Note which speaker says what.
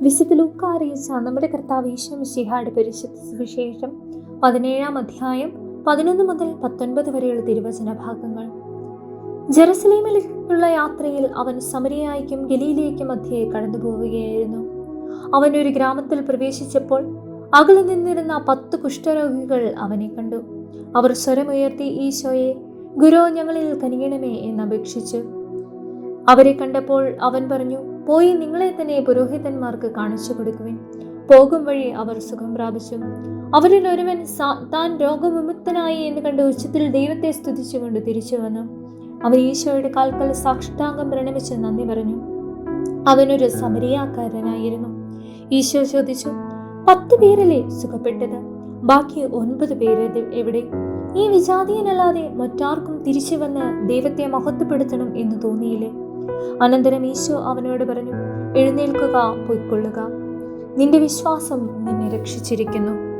Speaker 1: വിശുദ്ധ ലൂക്ക അറിയിച്ച നമ്മുടെ കർത്താവ് ഈശോ മിശിഹായുടെ പരിശുദ്ധ സുവിശേഷം പതിനേഴാം അധ്യായം പതിനൊന്ന് മുതൽ പത്തൊൻപത് വരെയുള്ള തിരുവചന ഭാഗങ്ങൾ. ജെറുസലേമിലേക്കുള്ള യാത്രയിൽ അവൻ സമരിയായിക്കും ഗലീലയ്ക്കും മധ്യേ കടന്നു പോവുകയായിരുന്നു. അവൻ ഒരു ഗ്രാമത്തിൽ പ്രവേശിച്ചപ്പോൾ അകലെ നിന്നിരുന്ന പത്ത് കുഷ്ഠരോഗികൾ അവനെ കണ്ടു. അവർ സ്വരമുയർത്തി ഈശോയെ ഗുരു ഞങ്ങളിൽ കനിയണമേ എന്ന് അപേക്ഷിച്ചു. അവരെ കണ്ടപ്പോൾ അവൻ പറഞ്ഞു പോയി നിങ്ങളെ തന്നെ പുരോഹിതന്മാർക്ക് കാണിച്ചു കൊടുക്കുവിൻ. പോകും വഴി അവർ സുഖം പ്രാപിച്ചു. അവരിൽ ഒരുവൻ താൻ രോഗവിമുക്തനായി എന്ന് കണ്ട് ഉച്ചത്തിൽ ദൈവത്തെ സ്തുതിച്ചുകൊണ്ട് തിരിച്ചു വന്നു. അവൻ ഈശോയുടെ കാൽക്കൽ സാഷ്ടാംഗം പ്രണമിച്ച് നന്ദി പറഞ്ഞു. അവനൊരു സമരിയാക്കാരനായിരുന്നു. ഈശോ ചോദിച്ചു പത്ത് പേരല്ലേ സുഖപ്പെട്ടത്? ബാക്കി ഒൻപത് പേര് എവിടെ? ഈ വിജാതീയനല്ലാതെ മറ്റാർക്കും തിരിച്ചു വന്ന് ദൈവത്തെ മഹത്വപ്പെടുത്തണം എന്ന് തോന്നിയില്ലേ? അനന്തരം ഈശോ അവനോട് പറഞ്ഞു എഴുന്നേൽക്കുക പൊയ്ക്കൊള്ളുക. നിന്റെ വിശ്വാസം നിന്നെ രക്ഷിച്ചിരിക്കുന്നു.